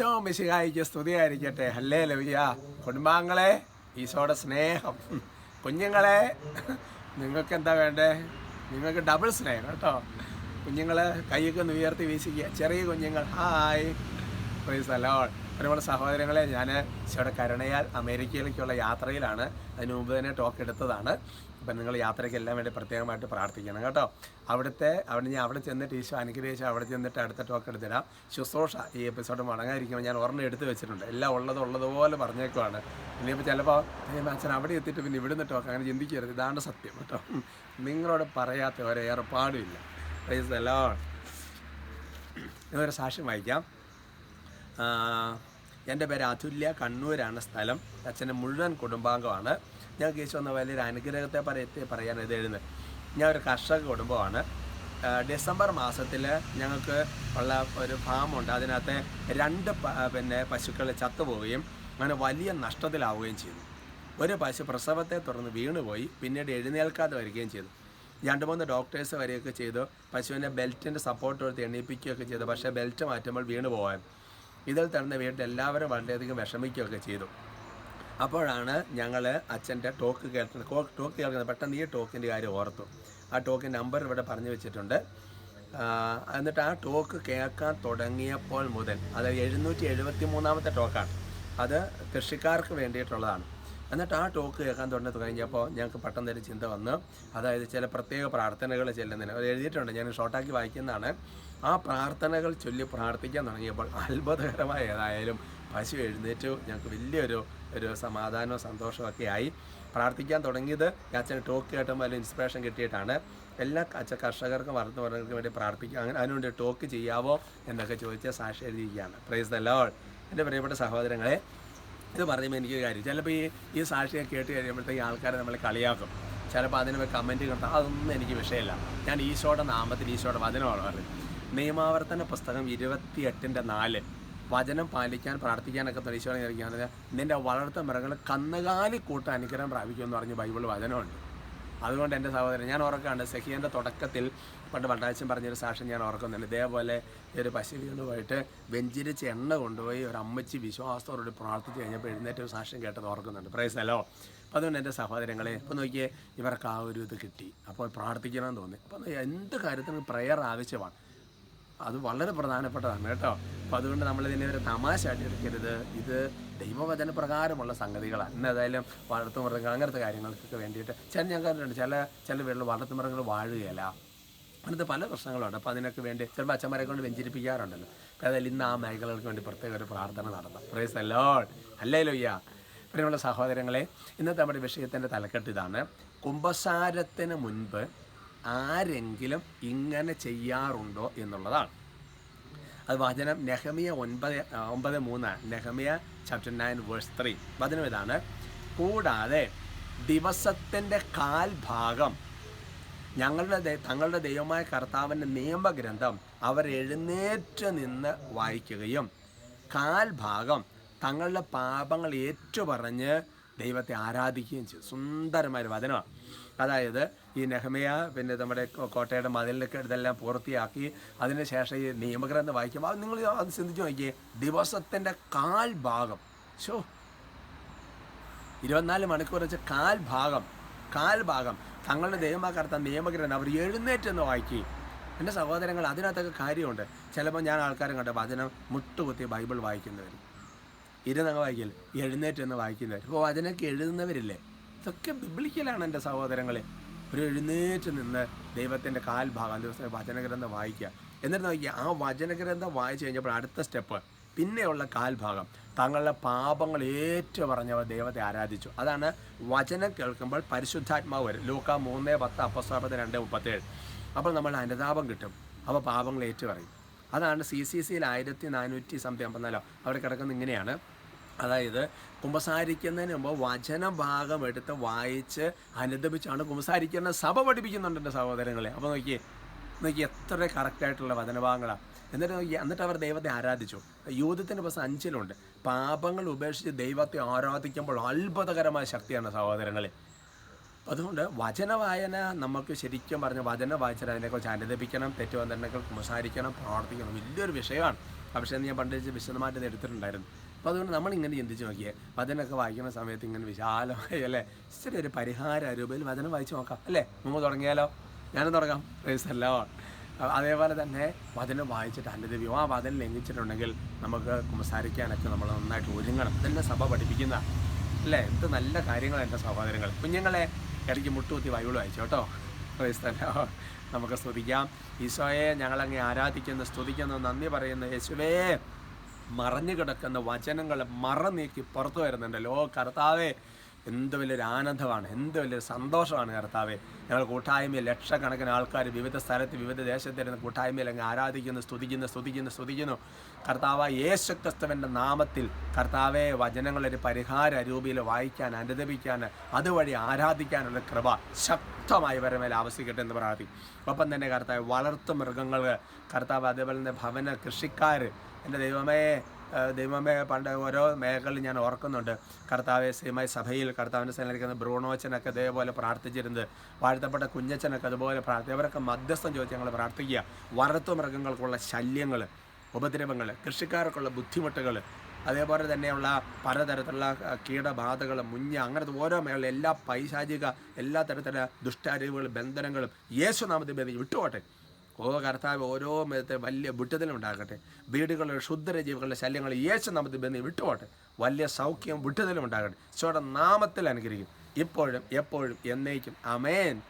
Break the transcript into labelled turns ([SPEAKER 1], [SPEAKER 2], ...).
[SPEAKER 1] ഏറ്റവും മിശികായിക്ക് സ്തുതിയായിരിക്കട്ടെ. ഹല്ലേ ലവിയ കുടുംബാംഗങ്ങളെ ഈശോയുടെ സ്നേഹം. കുഞ്ഞുങ്ങളെ നിങ്ങൾക്ക് എന്താ വേണ്ടേ? നിങ്ങൾക്ക് ഡബിൾ സ്നേഹം കേട്ടോ. കുഞ്ഞുങ്ങൾ കൈയൊക്കെ ഒന്ന് ഉയർത്തി വീശിക്കുക. ചെറിയ കുഞ്ഞുങ്ങൾ ഹായ്. പ്രൈസ് അല്ലോ ഒരുപാട് സഹോദരങ്ങളെ ഞാൻ ഈശോയുടെ കരുണയാൽ അമേരിക്കയിലേക്കുള്ള യാത്രയിലാണ്. അതിനു മുമ്പ് തന്നെ ടോക്ക് എടുത്തതാണ്. അപ്പം നിങ്ങൾ യാത്രയ്ക്ക് എല്ലാം വേണ്ടി പ്രത്യേകമായിട്ട് പ്രാർത്ഥിക്കണം കേട്ടോ. അവിടുത്തെ അവിടെ ഞാൻ അവിടെ ചെന്നിട്ട് ഈശോ അനുഗ്രഹിച്ച് അവിടെ ചെന്നിട്ട് അടുത്ത ടോക്ക് എടുത്തിടാം. ശുശ്രൂഷ ഈ എപ്പിസോഡ് മടങ്ങാതിരിക്കുമ്പോൾ ഞാൻ ഒരെണ്ണം എടുത്ത് വെച്ചിട്ടുണ്ട്. എല്ലാം ഉള്ളത് ഉള്ളതുപോലെ പറഞ്ഞേക്കുവാണ്. ഇനിയിപ്പോൾ ചിലപ്പോൾ അച്ഛൻ അവിടെ എത്തിയിട്ട് പിന്നെ ഇവിടുന്ന് ടോക്ക് അങ്ങനെ ചിന്തിക്കരുത്. ഇതാണ് സത്യം കേട്ടോ. നിങ്ങളോട് പറയാത്ത ഒരു ഏർപ്പാടുമില്ല പ്രൈസ് അല്ലോ ഇതൊരു സാക്ഷ്യം വായിക്കാം. എന്റെ പേര് അതുല്യ കണ്ണൂരാണ് സ്ഥലം. അച്ഛന്റെ മുഴുവൻ കുടുംബാംഗമാണ്. ഞങ്ങൾക്ക് ഈശോ എന്ന വലിയൊരു അനുഗ്രഹത്തെ പറയത്തെ പറയാൻ ഇത് എഴുതുന്നത് ഞാൻ ഒരു കർഷക കുടുംബമാണ്. ഡിസംബർ മാസത്തിൽ ഞങ്ങൾക്ക് ഉള്ള ഒരു ഫാമുണ്ട്. അതിനകത്ത് രണ്ട് പിന്നെ പശുക്കൾ ചത്തുപോവുകയും അങ്ങനെ വലിയ നഷ്ടത്തിലാവുകയും ചെയ്തു. ഒരു പശു പ്രസവത്തെ തുടർന്ന് വീണുപോയി പിന്നീട് എഴുന്നേൽക്കാതെ വരികയും ചെയ്തു. രണ്ട് മൂന്ന് ഡോക്ടേഴ്സ് വരികയൊക്കെ ചെയ്തു. പശുവിന്റെ ബെൽറ്റിന്റെ സപ്പോർട്ട് കൊടുത്ത് എണീപ്പിക്കുകയൊക്കെ ചെയ്തു. പക്ഷേ ബെൽറ്റ് മാറ്റുമ്പോൾ വീണു പോകാൻ ഇതിൽ തന്നെ വീട്ടിൽ എല്ലാവരും വളരെയധികം വിഷമിക്കുകയൊക്കെ ചെയ്തു. അപ്പോഴാണ് ഞങ്ങൾ അച്ഛന്റെ ടോക്ക് കേൾക്കുന്നത് ടോക്ക് കേൾക്കുന്നത് പെട്ടെന്ന് ഈ ടോക്കിന്റെ കാര്യം ഓർത്തു. ആ ടോക്കിന്റെ നമ്പർ ഇവിടെ പറഞ്ഞു വെച്ചിട്ടുണ്ട്. എന്നിട്ട് ആ ടോക്ക് കേൾക്കാൻ തുടങ്ങിയപ്പോൾ മുതൽ അത് എഴുന്നൂറ്റി എഴുപത്തി മൂന്നാമത്തെ ടോക്കാണ്. അത് കൃഷിക്കാർക്ക് വേണ്ടിയിട്ടുള്ളതാണ്. എന്നിട്ട് ആ ടോക്ക് കേൾക്കാൻ തുടങ്ങി കഴിഞ്ഞപ്പോൾ ഞങ്ങൾക്ക് പെട്ടെന്ന് ഒരു ചിന്ത വന്ന്. അതായത് ചില പ്രത്യേക പ്രാർത്ഥനകൾ ചെല്ലുന്നതിന്. അത് എഴുതിയിട്ടുണ്ട് ഞാൻ ഷോർട്ടാക്കി വായിക്കുന്നതാണ്. ആ പ്രാർത്ഥനകൾ ചൊല്ലി പ്രാർത്ഥിക്കാൻ തുടങ്ങിയപ്പോൾ അത്ഭുതകരമായ ഏതായാലും പശു എഴുന്നേറ്റു. ഞങ്ങൾക്ക് വലിയൊരു ഒരു സമാധാനവും സന്തോഷവും ഒക്കെ ആയി. പ്രാർത്ഥിക്കാൻ തുടങ്ങിയത് ഈ അച്ഛന് ടോക്ക് കേട്ടുമ്പോൾ അതിൽ ഇൻസ്പിറേഷൻ കിട്ടിയിട്ടാണ്. എല്ലാ അച്ഛ കർഷകർക്കും വളർത്തുന്നവർക്ക് വേണ്ടി പ്രാർത്ഥിക്കുക. അങ്ങനെ അതിനുവേണ്ടി ടോക്ക് ചെയ്യാവോ എന്നൊക്കെ ചോദിച്ച സാക്ഷി എഴുതിയിരിക്കുകയാണ്. പ്രൈസ് ദ ലോൾ എന്റെ പ്രിയപ്പെട്ട സഹോദരങ്ങളെ ഇത് പറയുമ്പോൾ എനിക്ക് കാര്യം. ചിലപ്പോൾ ഈ ഈ സാക്ഷിയെ കേട്ട് കഴിയുമ്പോഴത്തേക്ക് ആൾക്കാരെ നമ്മൾ കളിയാക്കും. ചിലപ്പോൾ അതിന് കമന്റ് കിട്ടാം അതൊന്നും എനിക്ക് വിഷയമില്ല. ഞാൻ ഈശോയുടെ നാമത്തിൽ ഈശോയുടെ വചനമാണ് പറയുന്നത് നിയമാവർത്തന പുസ്തകം ഇരുപത്തിയെട്ടിന്റെ നാല്. വചനം പാലിക്കാൻ പ്രാർത്ഥിക്കാനൊക്കെ പരിശോധന ഇരിക്കുകയാണെങ്കിൽ നിന്റെ വളർത്ത മൃഗങ്ങൾ കന്നുകാലി കൂട്ട അനുഗ്രഹം പ്രാപിക്കുമെന്ന് പറഞ്ഞ് ബൈബിൾ വചനമുണ്ട്. അതുകൊണ്ട് എന്റെ സഹോദരൻ ഞാൻ ഓർക്കാണ്ട് സഹിയന്റെ തുടക്കത്തിൽ പണ്ട് വണ്ടാച്ചൻ പറഞ്ഞൊരു സാക്ഷ്യം ഞാൻ ഓർക്കുന്നുണ്ട്. ഇതേപോലെ ഒരു പശു വീണ് പോയിട്ട് വെഞ്ചിരിച്ച് എണ്ണ കൊണ്ടുപോയി ഒരു അമ്മച്ചി വിശ്വാസത്തോട് പ്രാർത്ഥിച്ച് കഴിഞ്ഞപ്പോൾ എഴുന്നേറ്റ് ഒരു സാക്ഷ്യം കേട്ടത് ഓർക്കുന്നുണ്ട്. പ്രൈസ് അപ്പോൾ അതുകൊണ്ട് എന്റെ സഹോദരങ്ങളെ ഇപ്പോൾ നോക്കിയേ ഇവർക്ക് ആ ഒരു ഇത് കിട്ടി. അപ്പോൾ പ്രാർത്ഥിക്കണമെന്ന് തോന്നി. അപ്പോൾ എന്ത് കാര്യത്തിനും പ്രയർ ആവശ്യമാണ്. അത് വളരെ പ്രധാനപ്പെട്ടതാണ് കേട്ടോ. അപ്പോൾ അതുകൊണ്ട് നമ്മളിതിനെ ഒരു തമാശ ആയിട്ട് എടുക്കരുത്. ഇത് ദൈവവചന പ്രകാരമുള്ള സംഗതികളാണ് ഇന്ന് ഏതായാലും വളർത്തുമൃഗങ്ങൾ അങ്ങനത്തെ കാര്യങ്ങൾക്കൊക്കെ വേണ്ടിയിട്ട് ചില ഞാൻ കണ്ടിട്ടുണ്ട് ചില ചില വീട്ടിൽ വളർത്തുമൃഗങ്ങൾ വാഴുകയല്ല. അങ്ങനത്തെ പല പ്രശ്നങ്ങളുണ്ട്. അപ്പോൾ അതിനൊക്കെ വേണ്ടി ചിലപ്പോൾ അച്ഛന്മാരെ കൊണ്ട് വെഞ്ചരിപ്പിക്കാറുണ്ടല്ലോ. അപ്പോൾ ഏതായാലും ഇന്ന് ആ മേഖലകൾക്ക് വേണ്ടി പ്രത്യേക ഒരു പ്രാർത്ഥന നടത്താം. പ്രൈസ് അല്ലോ അല്ലേ ലോയ്യ പ്രിയമുള്ള സഹോദരങ്ങളെ ഇന്നത്തെ നമ്മുടെ വിഷയത്തിന്റെ തലക്കെട്ട് ഇതാണ്. കുംഭസാരത്തിന് മുൻപ് ആരെങ്കിലും ഇങ്ങനെ ചെയ്യാറുണ്ടോ എന്നുള്ളതാണ്. അത് വചനം നെഹമിയ ഒൻപത് ഒമ്പത് മൂന്ന് Nehemiah chapter nine verse three വചനം ഇതാണ്. കൂടാതെ ദിവസത്തിന്റെ കാൽഭാഗം ഞങ്ങളുടെ തങ്ങളുടെ ദൈവമായ കർത്താവിന്റെ നിയമഗ്രന്ഥം അവർ എഴുന്നേറ്റ് നിന്ന് വായിക്കുകയും കാൽഭാഗം തങ്ങളുടെ പാപങ്ങൾ ഏറ്റുപറഞ്ഞ് ദൈവത്തെ ആരാധിക്കുകയും ചെയ്തു. സുന്ദരമായൊരു വചനമാണ്. അതായത് ഈ നെഹമയ പിന്നെ നമ്മുടെ കോട്ടയുടെ മതിലൊക്കെ ഇതെല്ലാം പൂർത്തിയാക്കി അതിനുശേഷം ഈ നിയമഗ്രന്ഥം വായിക്കുമ്പോൾ അത് നിങ്ങൾ അത് ചിന്തിച്ച് നോക്കിയേ ദിവസത്തിന്റെ കാൽ ഭാഗം. ഷോ ഇരുപത്തിനാല് മണിക്കൂർ വെച്ച് കാൽ ഭാഗം കാൽ ഭാഗം. തങ്ങളുടെ ദൈവമാക്കർത്ത നിയമഗ്രന്ഥം അവർ എഴുന്നേറ്റെന്ന് വായിക്കുകയും എന്റെ സഹോദരങ്ങൾ അതിനകത്തൊക്കെ കാര്യമുണ്ട്. ചിലപ്പോൾ ഞാൻ ആൾക്കാരും കണ്ട വചനം മുട്ടുകുത്തി ബൈബിൾ വായിക്കുന്നവർ ഇരുന്നങ്ങ് വായിക്കില്ല എഴുന്നേറ്റെന്ന് വായിക്കുന്നവർ അപ്പോൾ വചനമൊക്കെ എഴുതുന്നവരില്ലേ? ഇതൊക്കെ ബിബ്ലിക്കലാണ് എന്റെ സഹോദരങ്ങളെ. ഒരു എഴുന്നേറ്റ് നിന്ന് ദൈവത്തിന്റെ കാൽഭാഗം ദിവസം വചനഗ്രന്ഥം വായിക്കുക. എന്നിട്ട് നോക്കിയാൽ ആ വചനഗ്രന്ഥം വായിച്ചു കഴിഞ്ഞപ്പോൾ അടുത്ത സ്റ്റെപ്പ് പിന്നെയുള്ള കാൽഭാഗം തങ്ങളുടെ പാപങ്ങൾ ഏറ്റു പറഞ്ഞവർ ദൈവത്തെ ആരാധിച്ചു. അതാണ് വചനം കേൾക്കുമ്പോൾ പരിശുദ്ധാത്മാവ് വരും. ലൂക്ക മൂന്ന് പത്ത് അപ്പസ്വാപത് രണ്ട് മുപ്പത്തേഴ്. അപ്പോൾ നമ്മൾ അനുതാപം കിട്ടും. അപ്പോൾ പാപങ്ങൾ ഏറ്റു പറയും അതാണ് സി സി സിയിൽ ആയിരത്തി നാനൂറ്റി സംതിങ് അമ്പത്തിനാലോ? അവിടെ കിടക്കുന്ന ഇങ്ങനെയാണ്. അതായത് കുമ്പസാരിക്കുന്നതിന് മുമ്പ് വചന ഭാഗം എടുത്ത് വായിച്ച് അനുദപിച്ചാണ് കുമ്പസാരിക്കുന്ന സഭ പഠിപ്പിക്കുന്നുണ്ട് എന്റെ സഹോദരങ്ങളെ. അപ്പോൾ നോക്കിയേ നോക്കി എത്ര കറക്റ്റായിട്ടുള്ള വചനഭാഗങ്ങളാണ് എന്നിട്ട് നോക്കി എന്നിട്ട് അവർ ദൈവത്തെ ആരാധിച്ചു. യൂതത്തിന്റെ ബസ് അഞ്ചിലുണ്ട്. പാപങ്ങൾ ഉപേക്ഷിച്ച് ദൈവത്തെ ആരാധിക്കുമ്പോൾ അത്ഭുതകരമായ ശക്തിയാണ് സഹോദരങ്ങളെ. അതുകൊണ്ട് വചന വായന നമുക്ക് ശരിക്കും പറഞ്ഞ വചന വായിച്ചാൽ അതിനെക്കുറിച്ച് അനുദപിക്കണം തെറ്റുവന്നിട്ടുണ്ടെങ്കിൽ കുമ്പസാരിക്കണം പ്രാർത്ഥിക്കണം. വലിയൊരു വിഷയമാണ്. പക്ഷേ ഞാൻ പണ്ട് വിശദമായിട്ട് എടുത്തിട്ടുണ്ടായിരുന്നു. അപ്പോൾ അതുകൊണ്ട് നമ്മൾ ഇങ്ങനെ ചിന്തിച്ച് നോക്കിയേ വചനമൊക്കെ വായിക്കുന്ന സമയത്ത് ഇങ്ങനെ വിശാലമായി അല്ലേ? ഇച്ചിരി ഒരു പരിഹാര രൂപയിൽ വചനം വായിച്ച് നോക്കാം അല്ലേ? നമുക്ക് തുടങ്ങിയാലോ? ഞാനും തുടങ്ങാം. പ്രൈസല്ലോ അതേപോലെ തന്നെ വചനം വായിച്ചിട്ട് അനുദപിക്കും ആ വചനം ലംഘിച്ചിട്ടുണ്ടെങ്കിൽ നമുക്ക് സംസാരിക്കാനൊക്കെ നമ്മൾ നന്നായിട്ട് ഒരുങ്ങണം. ഇതെല്ലാം സഭ പഠിപ്പിക്കുന്ന അല്ലേ? എന്ത് നല്ല കാര്യങ്ങളാണ് എന്റെ സഹോദരങ്ങൾ. കുഞ്ഞുങ്ങളെ ഇടയ്ക്ക് മുട്ടുകുത്തി ബൈബിൾ വായിച്ചു കേട്ടോ? നമുക്ക് സ്തുതിക്കാം. ഈശോയെ ഞങ്ങളങ്ങ് ആരാധിക്കുന്നു സ്തുതിക്കുന്നു നന്ദി പറയുന്നു. യേശുവേ. മറഞ്ഞു കിടക്കുന്ന വചനങ്ങൾ മറ നീക്കി പുറത്തു വരുന്നുണ്ടല്ലോ ഓ കർത്താവേ എന്ത് വലിയൊരു ആനന്ദമാണ് എന്ത് വലിയൊരു സന്തോഷമാണ് കർത്താവെ. ഞങ്ങൾ കൂട്ടായ്മയിൽ ലക്ഷക്കണക്കിന് ആൾക്കാർ വിവിധ സ്ഥലത്ത് വിവിധ ദേശത്തിരുന്ന് കൂട്ടായ്മയിൽ അങ്ങ് ആരാധിക്കുന്നു സ്തുതിക്കുന്നു സ്തുതിക്കുന്നു സ്തുതിക്കുന്നു. കർത്താവ് യേശു ക്രിസ്തുവിന്റെ നാമത്തിൽ കർത്താവെ വചനങ്ങളൊരു പരിഹാര രൂപയിൽ വായിക്കാൻ അനുദപിക്കാൻ അതുവഴി ആരാധിക്കാനുള്ള കൃപ ശക്തമായി വരെ മേലെ ആവശ്യിക്കട്ടെ എന്ന് പ്രാർത്ഥിക്കും. ഒപ്പം തന്നെ കർത്താവ് വളർത്തു മൃഗങ്ങൾ കർത്താവ് അതേപോലെ തന്നെ ഭവന കൃഷിക്കാർ എന്റെ ദൈവമേ ദൈവമേ പണ്ട് ഓരോ മേഖലയിൽ ഞാൻ ഓർക്കുന്നുണ്ട്. കർത്താവെ സീമായി സഭയിൽ കർത്താവിന്റെ സ്ഥലത്തിരിക്കുന്ന ബ്രൂണോച്ചനൊക്കെ ഇതേപോലെ പ്രാർത്ഥിച്ചിരുന്നത്. വാഴ്ത്തപ്പെട്ട കുഞ്ഞച്ചനൊക്കെ അതുപോലെ പ്രാർത്ഥി അവരൊക്കെ മധ്യസ്ഥം ചോദിച്ച് ഞങ്ങൾ പ്രാർത്ഥിക്കുക. വളർത്തു മൃഗങ്ങൾക്കുള്ള ശല്യങ്ങൾ ഉപദ്രവങ്ങൾ കൃഷിക്കാർക്കുള്ള ബുദ്ധിമുട്ടുകൾ അതേപോലെ തന്നെയുള്ള പലതരത്തിലുള്ള കീടബാധകൾ മുഞ്ഞ അങ്ങനത്തെ ഓരോ മേഖല എല്ലാ പൈശാചിക എല്ലാ തരത്തിലുള്ള ദുഷ്ടാരിവുകളും ബന്ധനങ്ങളും യേശുനാമത്തിൽ ബന്ധി വിട്ടുപോട്ടെ ഓ കർത്താവ് ഓരോ മതത്തെ വലിയ വിട്ടുതലും ഉണ്ടാകട്ടെ. വീടുകളിലെ ശുദ്ധരജീവികളുടെ ശല്യങ്ങൾ യേശു നമുക്ക് ബന്ധി വിട്ടുപോട്ടെ വലിയ സൗഖ്യം വിട്ടുതലും ഉണ്ടാകട്ടെ. ഈശോയുടെ നാമത്തിൽ അനുഗ്രഹിക്കും. ഇപ്പോഴും എപ്പോഴും എന്നേക്കും. അമേൻ